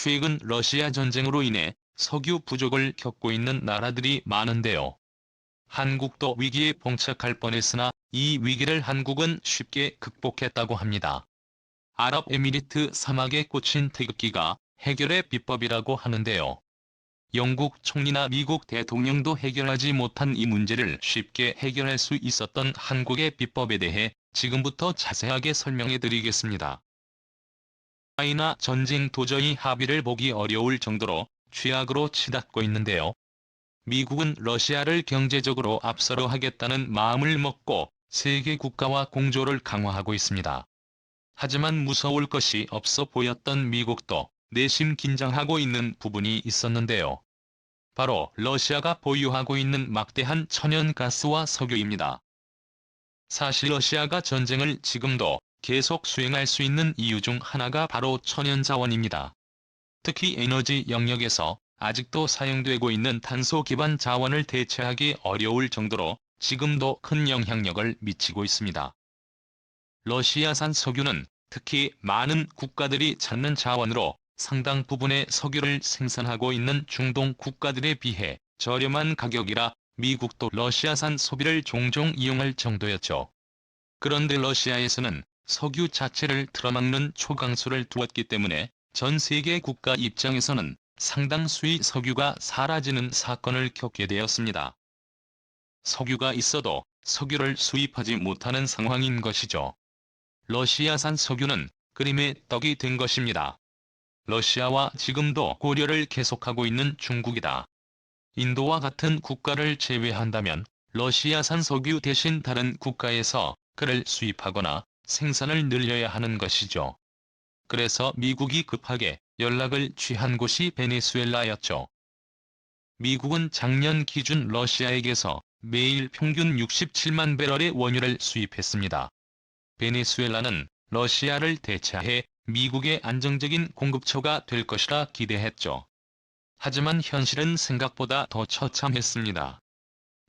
최근 러시아 전쟁으로 인해 석유 부족을 겪고 있는 나라들이 많은데요. 한국도 위기에 봉착할 뻔했으나 이 위기를 한국은 쉽게 극복했다고 합니다. 아랍에미리트 사막에 꽂힌 태극기가 해결의 비법이라고 하는데요. 영국 총리나 미국 대통령도 해결하지 못한 이 문제를 쉽게 해결할 수 있었던 한국의 비법에 대해 지금부터 자세하게 설명해 드리겠습니다. 우크라이나 전쟁 도저히 합의를 보기 어려울 정도로 최악으로 치닫고 있는데요. 미국은 러시아를 경제적으로 앞서려 하겠다는 마음을 먹고 세계 국가와 공조를 강화하고 있습니다. 하지만 무서울 것이 없어 보였던 미국도 내심 긴장하고 있는 부분이 있었는데요. 바로 러시아가 보유하고 있는 막대한 천연가스와 석유입니다. 사실 러시아가 전쟁을 지금도 계속 수행할 수 있는 이유 중 하나가 바로 천연자원입니다. 특히 에너지 영역에서 아직도 사용되고 있는 탄소 기반 자원을 대체하기 어려울 정도로 지금도 큰 영향력을 미치고 있습니다. 러시아산 석유는 특히 많은 국가들이 찾는 자원으로 상당 부분의 석유를 생산하고 있는 중동 국가들에 비해 저렴한 가격이라 미국도 러시아산 소비를 종종 이용할 정도였죠. 그런데 러시아에서는 석유 자체를 틀어막는 초강수를 두었기 때문에 전 세계 국가 입장에서는 상당수의 석유가 사라지는 사건을 겪게 되었습니다. 석유가 있어도 석유를 수입하지 못하는 상황인 것이죠. 러시아산 석유는 그림의 떡이 된 것입니다. 러시아와 지금도 고려를 계속하고 있는 중국이다. 인도와 같은 국가를 제외한다면 러시아산 석유 대신 다른 국가에서 그를 수입하거나 생산을 늘려야 하는 것이죠. 그래서 미국이 급하게 연락을 취한 곳이 베네수엘라였죠. 미국은 작년 기준 러시아에게서 매일 평균 67만 배럴의 원유를 수입했습니다. 베네수엘라는 러시아를 대체해 미국의 안정적인 공급처가 될 것이라 기대했죠. 하지만 현실은 생각보다 더 처참했습니다.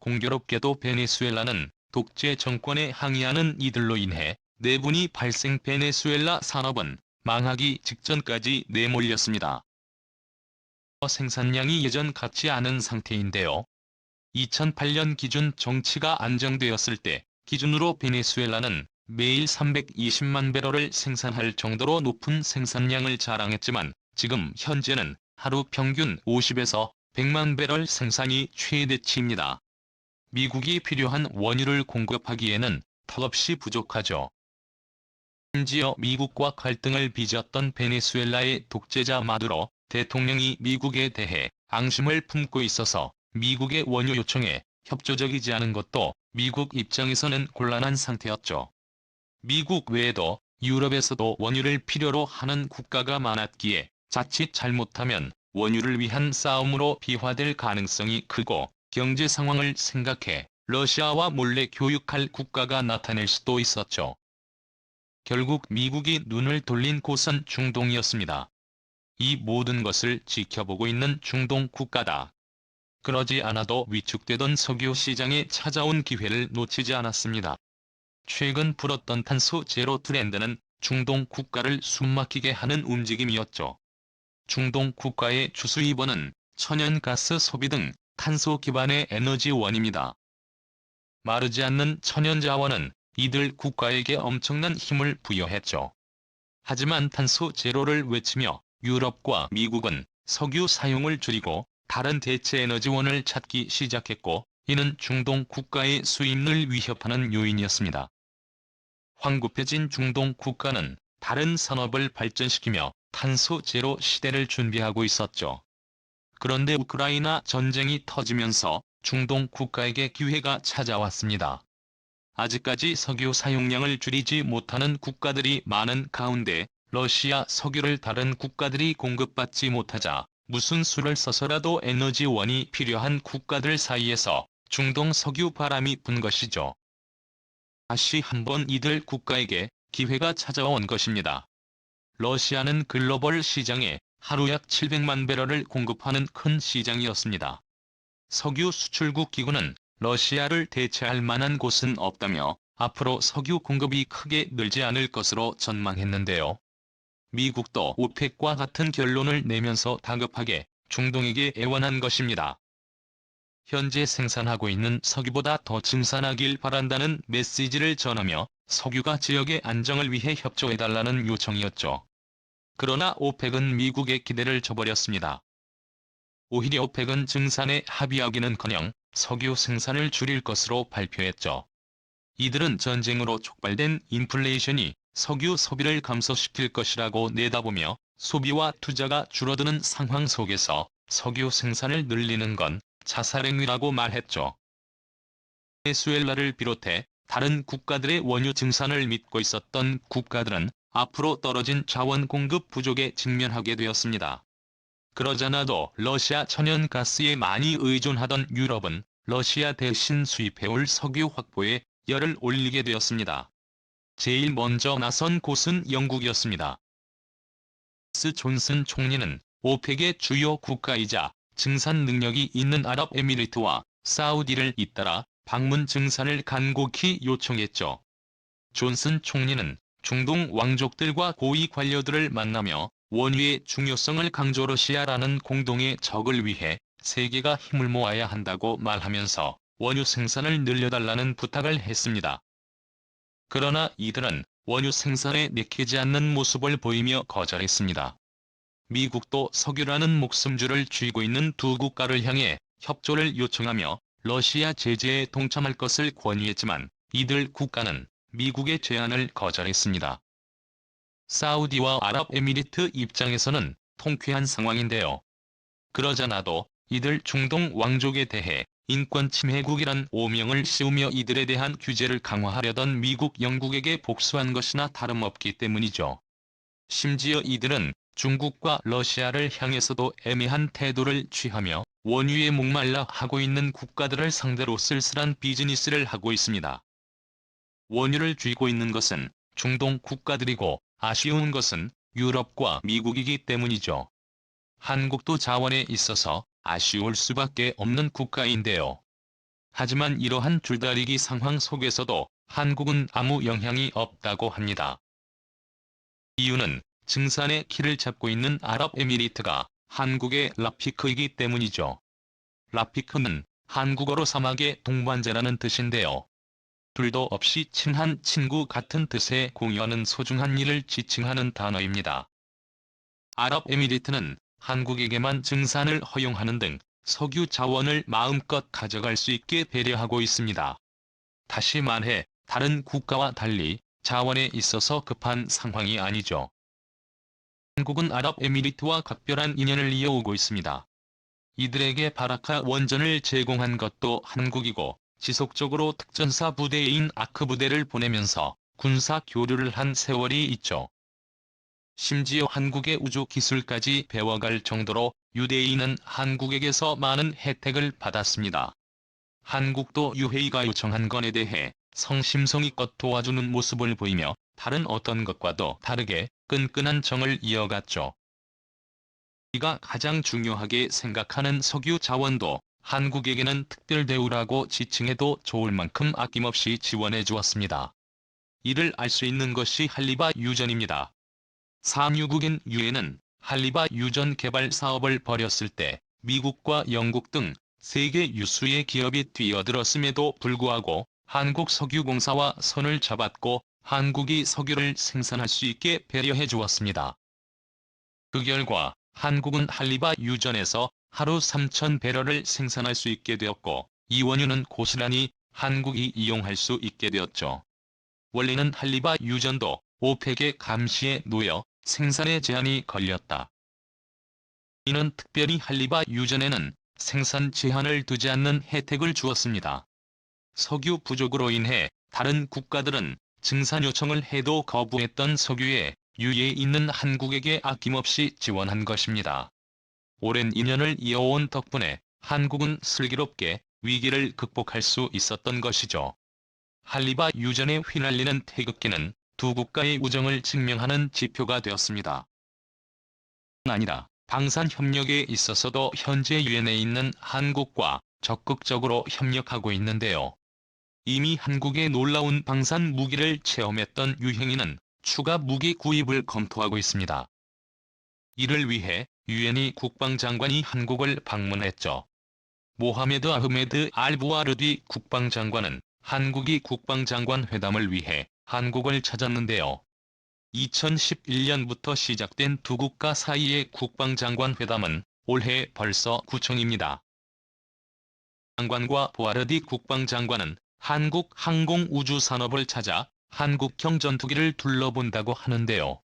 공교롭게도 베네수엘라는 독재 정권에 항의하는 이들로 인해 내분이 발생 베네수엘라 산업은 망하기 직전까지 내몰렸습니다. 생산량이 예전 같지 않은 상태인데요. 2008년 기준 정치가 안정되었을 때 기준으로 베네수엘라는 매일 320만 배럴을 생산할 정도로 높은 생산량을 자랑했지만 지금 현재는 하루 평균 50에서 100만 배럴 생산이 최대치입니다. 미국이 필요한 원유를 공급하기에는 턱없이 부족하죠. 심지어 미국과 갈등을 빚었던 베네수엘라의 독재자 마두로 대통령이 미국에 대해 앙심을 품고 있어서 미국의 원유 요청에 협조적이지 않은 것도 미국 입장에서는 곤란한 상태였죠. 미국 외에도 유럽에서도 원유를 필요로 하는 국가가 많았기에 자칫 잘못하면 원유를 위한 싸움으로 비화될 가능성이 크고 경제 상황을 생각해 러시아와 몰래 교육할 국가가 나타낼 수도 있었죠. 결국 미국이 눈을 돌린 곳은 중동이었습니다. 이 모든 것을 지켜보고 있는 중동 국가다. 그러지 않아도 위축되던 석유 시장에 찾아온 기회를 놓치지 않았습니다. 최근 불었던 탄소 제로 트렌드는 중동 국가를 숨막히게 하는 움직임이었죠. 중동 국가의 주수입원은 천연가스 소비 등 탄소 기반의 에너지원입니다. 마르지 않는 천연자원은 이들 국가에게 엄청난 힘을 부여했죠. 하지만 탄소 제로를 외치며 유럽과 미국은 석유 사용을 줄이고 다른 대체 에너지원을 찾기 시작했고 이는 중동 국가의 수입을 위협하는 요인이었습니다. 황급해진 중동 국가는 다른 산업을 발전시키며 탄소 제로 시대를 준비하고 있었죠. 그런데 우크라이나 전쟁이 터지면서 중동 국가에게 기회가 찾아왔습니다. 아직까지 석유 사용량을 줄이지 못하는 국가들이 많은 가운데 러시아 석유를 다른 국가들이 공급받지 못하자 무슨 수를 써서라도 에너지원이 필요한 국가들 사이에서 중동 석유 바람이 분 것이죠. 다시 한번 이들 국가에게 기회가 찾아온 것입니다. 러시아는 글로벌 시장에 하루 약 700만 배럴을 공급하는 큰 시장이었습니다. 석유 수출국 기구는 러시아를 대체할 만한 곳은 없다며 앞으로 석유 공급이 크게 늘지 않을 것으로 전망했는데요. 미국도 오펙과 같은 결론을 내면서 다급하게 중동에게 애원한 것입니다. 현재 생산하고 있는 석유보다 더 증산하길 바란다는 메시지를 전하며 석유가 지역의 안정을 위해 협조해달라는 요청이었죠. 그러나 오펙은 미국의 기대를 저버렸습니다. 오히려 오펙은 증산에 합의하기는커녕 석유 생산을 줄일 것으로 발표했죠. 이들은 전쟁으로 촉발된 인플레이션이 석유 소비를 감소시킬 것이라고 내다보며 소비와 투자가 줄어드는 상황 속에서 석유 생산을 늘리는 건 자살행위라고 말했죠. 베네수엘라를 비롯해 다른 국가들의 원유 증산을 믿고 있었던 국가들은 앞으로 떨어진 자원 공급 부족에 직면하게 되었습니다. 그러자나도 러시아 천연가스에 많이 의존하던 유럽은 러시아 대신 수입해올 석유 확보에 열을 올리게 되었습니다. 제일 먼저 나선 곳은 영국이었습니다. 스 존슨 총리는 오펙의 주요 국가이자 증산 능력이 있는 아랍에미리트와 사우디를 잇따라 방문 증산을 간곡히 요청했죠. 존슨 총리는 중동 왕족들과 고위 관료들을 만나며 원유의 중요성을 강조 러시아라는 공동의 적을 위해 세계가 힘을 모아야 한다고 말하면서 원유 생산을 늘려달라는 부탁을 했습니다. 그러나 이들은 원유 생산에 내키지 않는 모습을 보이며 거절했습니다. 미국도 석유라는 목숨줄을 쥐고 있는 두 국가를 향해 협조를 요청하며 러시아 제재에 동참할 것을 권유했지만 이들 국가는 미국의 제안을 거절했습니다. 사우디와 아랍에미리트 입장에서는 통쾌한 상황인데요. 그러자나도 이들 중동 왕족에 대해 인권 침해국이란 오명을 씌우며 이들에 대한 규제를 강화하려던 미국 영국에게 복수한 것이나 다름없기 때문이죠. 심지어 이들은 중국과 러시아를 향해서도 애매한 태도를 취하며 원유에 목말라 하고 있는 국가들을 상대로 쓸쓸한 비즈니스를 하고 있습니다. 원유를 쥐고 있는 것은 중동 국가들이고 아쉬운 것은 유럽과 미국이기 때문이죠. 한국도 자원에 있어서 아쉬울 수밖에 없는 국가인데요. 하지만 이러한 줄다리기 상황 속에서도 한국은 아무 영향이 없다고 합니다. 이유는 증산의 키를 잡고 있는 아랍에미리트가 한국의 라피크이기 때문이죠. 라피크는 한국어로 사막의 동반자라는 뜻인데요. 둘도 없이 친한 친구 같은 뜻의 공유하는 소중한 일을 지칭하는 단어입니다. 아랍에미리트는 한국에게만 증산을 허용하는 등 석유 자원을 마음껏 가져갈 수 있게 배려하고 있습니다. 다시 말해 다른 국가와 달리 자원에 있어서 급한 상황이 아니죠. 한국은 아랍에미리트와 각별한 인연을 이어오고 있습니다. 이들에게 바라카 원전을 제공한 것도 한국이고 지속적으로 특전사 부대인 아크 부대를 보내면서 군사 교류를 한 세월이 있죠. 심지어 한국의 우주 기술까지 배워갈 정도로 유대인은 한국에게서 많은 혜택을 받았습니다. 한국도 유해이가 요청한 건에 대해 성심성의껏 도와주는 모습을 보이며 다른 어떤 것과도 다르게 끈끈한 정을 이어갔죠. 우리가 가장 중요하게 생각하는 석유 자원도 한국에게는 특별 대우라고 지칭해도 좋을 만큼 아낌없이 지원해 주었습니다. 이를 알 수 있는 것이 할리바 유전입니다. 상유국인 유엔은 할리바 유전 개발 사업을 벌였을 때 미국과 영국 등 세계 유수의 기업이 뛰어들었음에도 불구하고 한국 석유공사와 손을 잡았고 한국이 석유를 생산할 수 있게 배려해 주었습니다. 그 결과 한국은 할리바 유전에서 하루 3,000배럴을 생산할 수 있게 되었고 이 원유는 고스란히 한국이 이용할 수 있게 되었죠. 원래는 할리바 유전도 오펙의 감시에 놓여 생산에 제한이 걸렸다. 이는 특별히 할리바 유전에는 생산 제한을 두지 않는 혜택을 주었습니다. 석유 부족으로 인해 다른 국가들은 증산 요청을 해도 거부했던 석유에 유예 있는 한국에게 아낌없이 지원한 것입니다. 오랜 인연을 이어온 덕분에 한국은 슬기롭게 위기를 극복할 수 있었던 것이죠. 할리바 유전에 휘날리는 태극기는 두 국가의 우정을 증명하는 지표가 되었습니다. 아니라 방산 협력에 있어서도 현재 유엔에 있는 한국과 적극적으로 협력하고 있는데요. 이미 한국의 놀라운 방산 무기를 체험했던 유행이는 추가 무기 구입을 검토하고 있습니다. 이를 위해 유엔이 국방장관이 한국을 방문했죠. 모하메드 아흐메드 알부아르디 국방장관은 한국이 국방장관 회담을 위해 한국을 찾았는데요. 2011년부터 시작된 두 국가 사이의 국방장관 회담은 올해 벌써 9청입니다. 장관과 보아르디 국방장관은 한국 항공우주산업을 찾아 한국형 전투기를 둘러본다고 하는데요.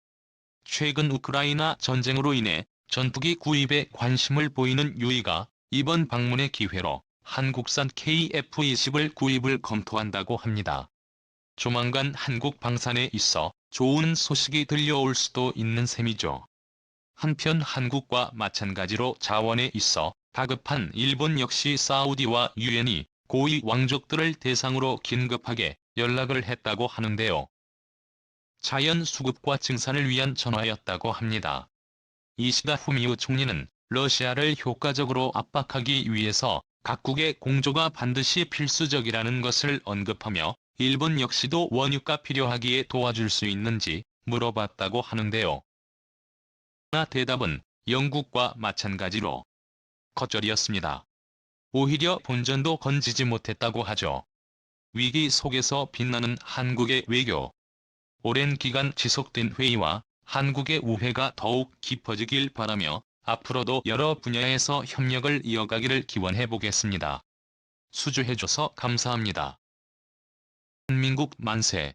최근 우크라이나 전쟁으로 인해 전투기 구입에 관심을 보이는 유이가 이번 방문의 기회로 한국산 KF-20을 구입을 검토한다고 합니다. 조만간 한국 방산에 있어 좋은 소식이 들려올 수도 있는 셈이죠. 한편 한국과 마찬가지로 자원에 있어 다급한 일본 역시 사우디와 유엔이 고위 왕족들을 대상으로 긴급하게 연락을 했다고 하는데요. 자연 수급과 증산을 위한 전화였다고 합니다. 이시다 후미오 총리는 러시아를 효과적으로 압박하기 위해서 각국의 공조가 반드시 필수적이라는 것을 언급하며 일본 역시도 원유가 필요하기에 도와줄 수 있는지 물어봤다고 하는데요. 그러나 대답은 영국과 마찬가지로 겉절이었습니다. 오히려 본전도 건지지 못했다고 하죠. 위기 속에서 빛나는 한국의 외교. 오랜 기간 지속된 회의와 한국의 우회가 더욱 깊어지길 바라며 앞으로도 여러 분야에서 협력을 이어가기를 기원해 보겠습니다. 수주해줘서 감사합니다. 한민국 만세